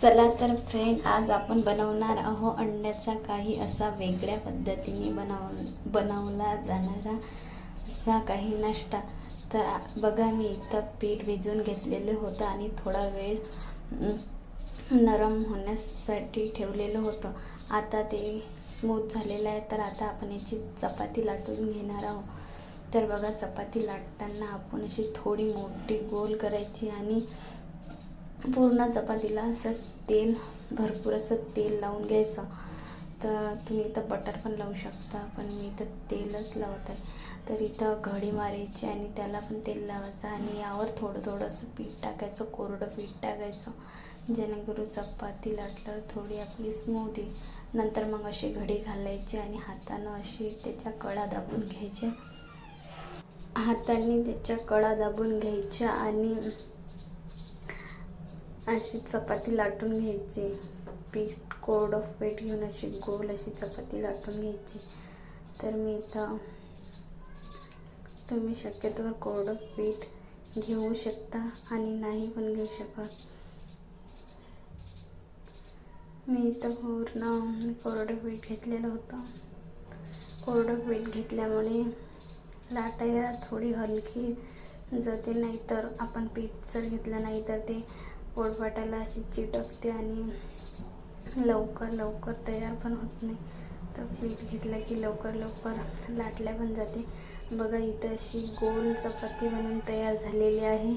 चला तर फ्रेंड आज आपण बनवणार आहो अंड्याचा काही असा वेगळ्या पद्धतीने बनव बनवला जाणारा असा काही नाश्ता. तर बघा मी इथं पीठ भिजवून घेतलेलं होतं आणि थोडा वेळ नरम होण्यासाठी ठेवलेलं होतं. आता ते स्मूथ झालेलं आहे तर आता आपण याची चपाती लाटून घेणार आहोत. तर बघा चपाती लाटताना आपण अशी थोडी मोठी गोल करायची आणि पूर्ण चपातीला असं तेल भरपूर असं तेल लावून घ्यायचं. तर तुम्ही इथं बटर पण लावू शकता पण मी इथं तेलच लावत आहे. तर इथं घडी मारायची आणि त्याला पण तेल लावायचं आणि यावर थोडं थोडंसं पीठ टाकायचं कोरडं पीठ टाकायचं. जेणेकरून चपाती लाटल्यावर थोडी आपली स्मूथ येईल नंतर मग अशी घडी घालायची आणि हातानं अशी त्याच्या कडा दाबून घ्यायच्या हाताने त्याच्या कडा दाबून घ्यायच्या आणि अशी चपाती लाटून घ्यायची. पीठ कोरडं पीठ घेऊन अशी गोल अशी चपाती लाटून घ्यायची. तर मी इथं तुम्ही शक्यतोवर कोरडं पीठ घेऊ शकता आणि नाही पण घेऊ शकत. मी इथं पूर्ण कोरडं पीठ घेतलेलं होतं. कोरडं पीठ घेतल्यामुळे लाटायला थोडी हलकी जाते नाही तर आपण पीठ जर घेतलं नाही तर ते पोळपाटाला अशी चिटकते आणि लवकर लवकर तयार पण होत नाही. तर पीठ घेतलं की लवकर लवकर लाटल्या पण जाते. बघा इथं अशी गोल चपाती बनून तयार झालेली आहे.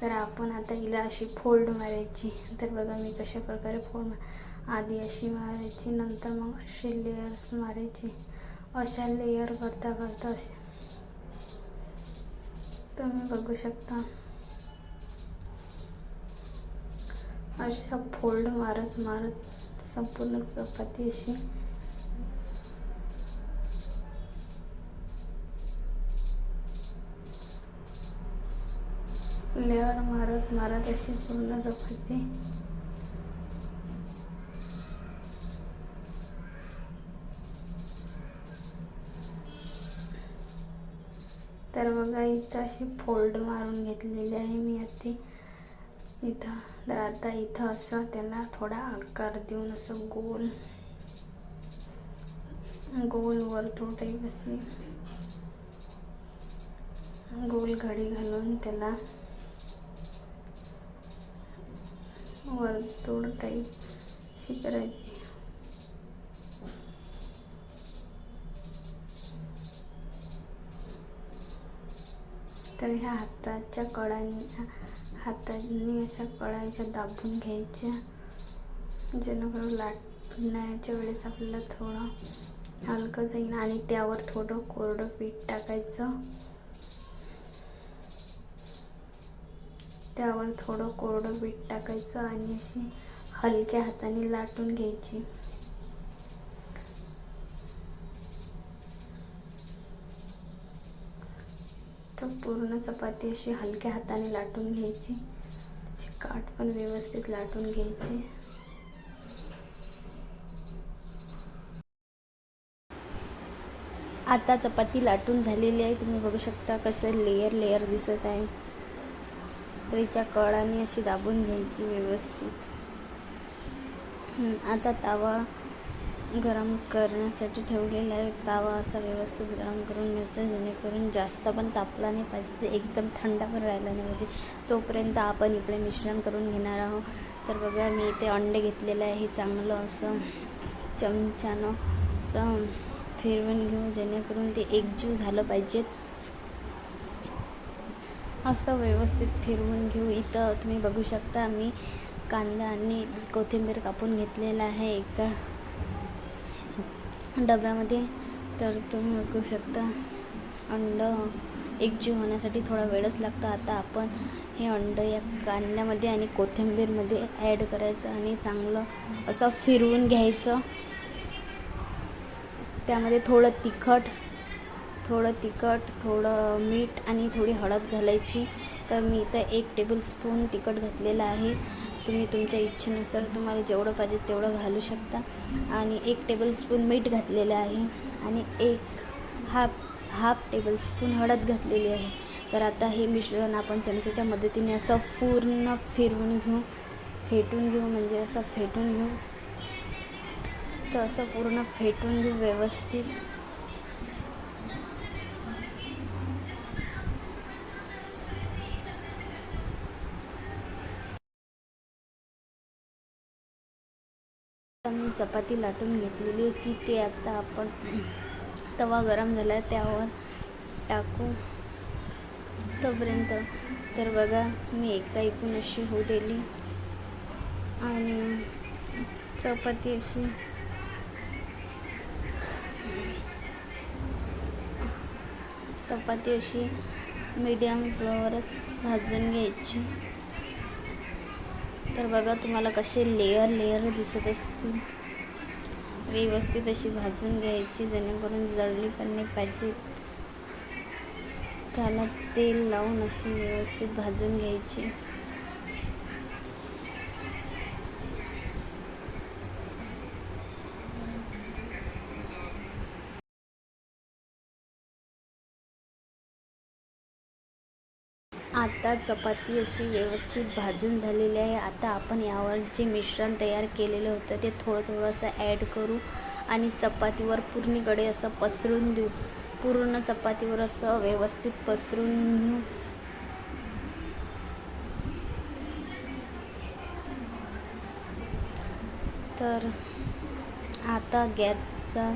तर आपण आता हिला अशी फोल्ड मारायची. तर बघा मी कशा प्रकारे फोल्ड मार आधी अशी मारायची नंतर मग असे लेयर्स मारायचे. अशा लेयर करता करता असे. तुम्ही बघू शकता. अशा फोल्ड मारत मारत संपूर्ण चपाती अशी लेअर मारत मारत अशी पूर्ण चपाती तर बघा इथं अशी फोल्ड मारून घेतलेली आहे मी आता इथं तर आता इथं असं त्याला थोडा आकार देऊन असं गोल गोल वर्तुळ टाईप असे गोल घडी घालून त्याला वर्तुळ टाईप अशी करायची तर ह्या हाताच्या कडांना हाताने अशा कळायच्या दाबून घ्यायच्या. जेणेकरून लाटण्याच्या वेळेस आपल्याला थोडं हलकं जाईल आणि त्यावर थोडं कोरडं पीठ टाकायचं. त्यावर थोडं कोरडं पीठ टाकायचं आणि अशी हलक्या हाताने लाटून घ्यायची. पूर्ण चपाती अशी हलक्या हाताने लाटून घ्यायची. त्याची काठ पण व्यवस्थित लाटून घ्यायची. आता चपाती लाटून झालेली आहे. तुम्ही बघू शकता कसं लेयर लेयर दिसत आहे. तर हिच्या कळाने अशी दाबून घ्यायची व्यवस्थित. आता तावा गरम करण्यासाठी ठेवलेला आहे तावा असा व्यवस्थित गरम करून घ्यायचा जेणेकरून जास्त पण तापला नाही पाहिजे ते एकदम थंड पण राहिला नाही पाहिजे. तोपर्यंत आपण इकडे मिश्रण करून घेणार आहोत. तर बघा मी इथे अंडे घेतलेले आहे चांगलं असं चमच्यानं असं फिरवून घेऊ जेणेकरून ते एकजीव झालं पाहिजेत असं व्यवस्थित फिरवून घेऊ. इथं तुम्ही बघू शकता मी कांदा आणि कोथिंबीर कापून घेतलेला आहे. एका डब्यामध्ये तर तुम्ही ऐकू शकता. अंड एकजीव होण्यासाठी थोडा वेळच लागतो. आता आपण हे अंड या कांद्यामध्ये आणि कोथिंबीरमध्ये ॲड करायचं आणि चांगलं असं फिरवून घ्यायचं. त्यामध्ये थोडं तिखट थोडं तिखट थोडं मीठ आणि थोडी हळद घालायची. तर मी इथं एक टेबलस्पून तिखट घातलेलं आहे. तुम्ही तुमच्या इच्छेनुसार तुम्हाला जेवढं पाहिजे तेवढं घालू शकता. आणि एक टेबलस्पून मीठ घातलेलं आहे. आणि एक हाफ हाफ टेबलस्पून हळद घातलेली आहे. तर आता हे मिश्रण आपण चमच्याच्या मदतीने असं पूर्ण फिरवून घेऊ. फेटून घेऊ म्हणजे असं फेटून घेऊ. तर असं पूर्ण फेटून घेऊ व्यवस्थित. मी चपाती लाटून घेतलेली होती ते आता आपण तवा गरम झाला त्यावर टाकू. तोपर्यंत तर बघा मी एका एकूण अशी होऊ दिली. आणि चपाती अशी चपाती अशी मीडियम फ्लोवरच भाजून घ्यायची. तर बघा तुम्हाला कसे लेअर लेअर दिसत असतील. व्यवस्थित अशी भाजून घ्यायची जेणेकरून जळली पण नाही पाहिजे. त्याला तेल लावून अशी व्यवस्थित भाजून घ्यायची. आता चपाती अशी व्यवस्थित भाजून झालेली आहे. आता आपण यावर जे मिश्रण तयार केलेलं होतं ते थोडं थोडं असं ॲड करू आणि चपातीवर पूर्णीकडे असं पसरून देऊ. पूर्ण चपातीवर असं व्यवस्थित पसरून घेऊ. तर आता गॅसचा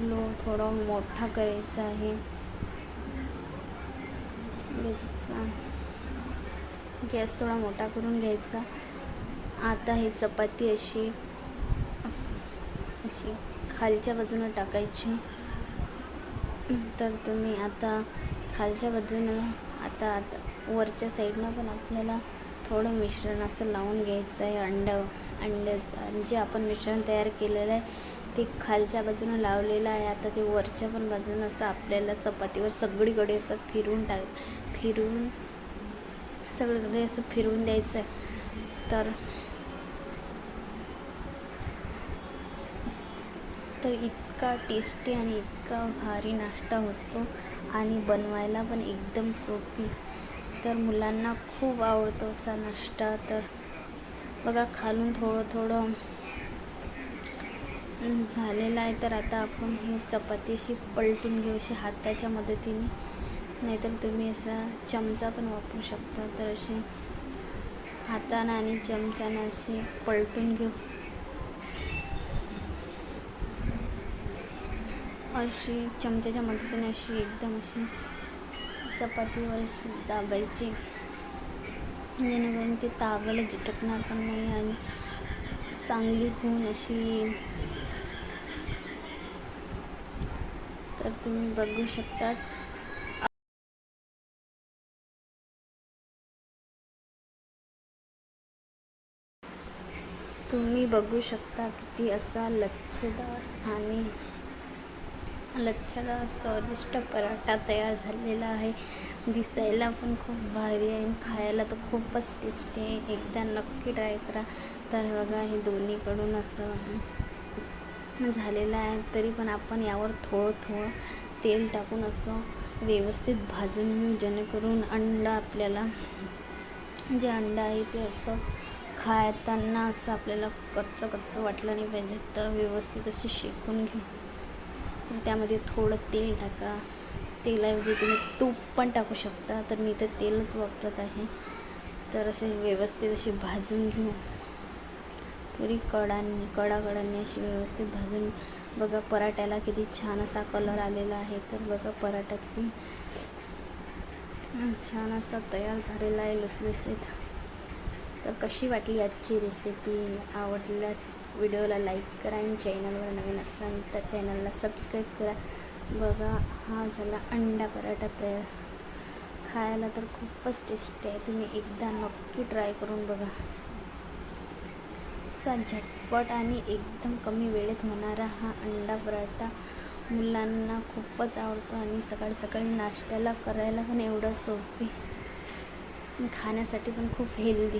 लो थोडा मोठा करायचा आहे. गॅसचा गॅस थोडा मोठा करून घ्यायचा. आता ही चपाती अशी अशी खालच्या बाजूनं टाकायची. तर तुम्ही आता खालच्या बाजूनं आता आता वरच्या साईडनं पण आपल्याला थोडं मिश्रण असं लावून घ्यायचं आहे अंड अंड्याचं. जे आपण मिश्रण तयार केलेलं आहे ते खालच्या बाजूनं लावलेलं आहे. आता ते वरच्या पण बाजूनं असं आपल्याला चपातीवर सगळीकडे असं फिरून टाक फिरून सगळीकडे असं फिरवून द्यायचं आहे तर तर इतका टेस्टी आणि इतका भारी नाश्ता होतो आणि बनवायला पण एकदम सोपी. तर मुलांना खूप आवडतो असा नाश्ता. तर बघा खालून थोडं थोडं झालेला आहे. तर आता आपण ही चपातीशी पलटून घेऊ अशी हाताच्या मदतीने. नाहीतर तुम्ही असा चमचा पण वापरू शकता. तर अशी हातानं आणि चमच्यानं अशी पलटून घेऊ. अशी चमच्याच्या मदतीने अशी एकदम अशी चपातीवर अशी दाबायची. जेणेकरून ती तावायला झिटकणार पण नाही आणि चांगली होऊन अशी तर तुम्ही बघू शकता तुम्ही बघू शकता किती असा लच्छेदार आणि लच्छदार स्वादिष्ट पराठा तयार झालेला आहे. दिसायला पण खूप भारी आहे आणि खायला तर खूपच टेस्टी आहे. एकदा नक्की ट्राय करा. तर बघा हे दोन्हीकडून असं झालेलं आहे. तरी पण आपण यावर थोडं थोडं तेल टाकून असं व्यवस्थित भाजून घेऊ. जेणेकरून अंडा आपल्याला जे अंडा आहे ते असं खाताना असं आपल्याला कच्चं कच्चं वाटलं नाही पाहिजे तर व्यवस्थित अशी शेकून घेऊ. तर त्यामध्ये थोडं तेल टाका. तेलाऐवजी तुम्ही तूप पण टाकू शकता तर मी तर तेलच वापरत आहे. तर असे व्यवस्थित अशी भाजून घेऊ. पुरी कडांनी कडाकडांनी अशी व्यवस्थित भाजून बघा पराठ्याला किती छान असा कलर आलेला आहे. तर बघा पराठा किती छान असा तयार झालेला आहे लसलसीत तर कशी वाटली आजची रेसिपी आवडल्यास व्हिडिओला लाईक करा आणि चॅनलवर नवीन असाल तर चॅनलला सबस्क्राईब करा. बघा हा झाला अंडा पराठा तयार. खायला तर खूपच टेस्टी आहे. तुम्ही एकदा नक्की ट्राय करून बघा. असा झटपट आणि एकदम कमी वेळेत होणारा हा अंडा पराठा मुलांना खूपच आवडतो आणि सकाळी सकाळी नाश्त्याला करायला पण एवढं सोपी. खाण्यासाठी पण खूप हेल्दी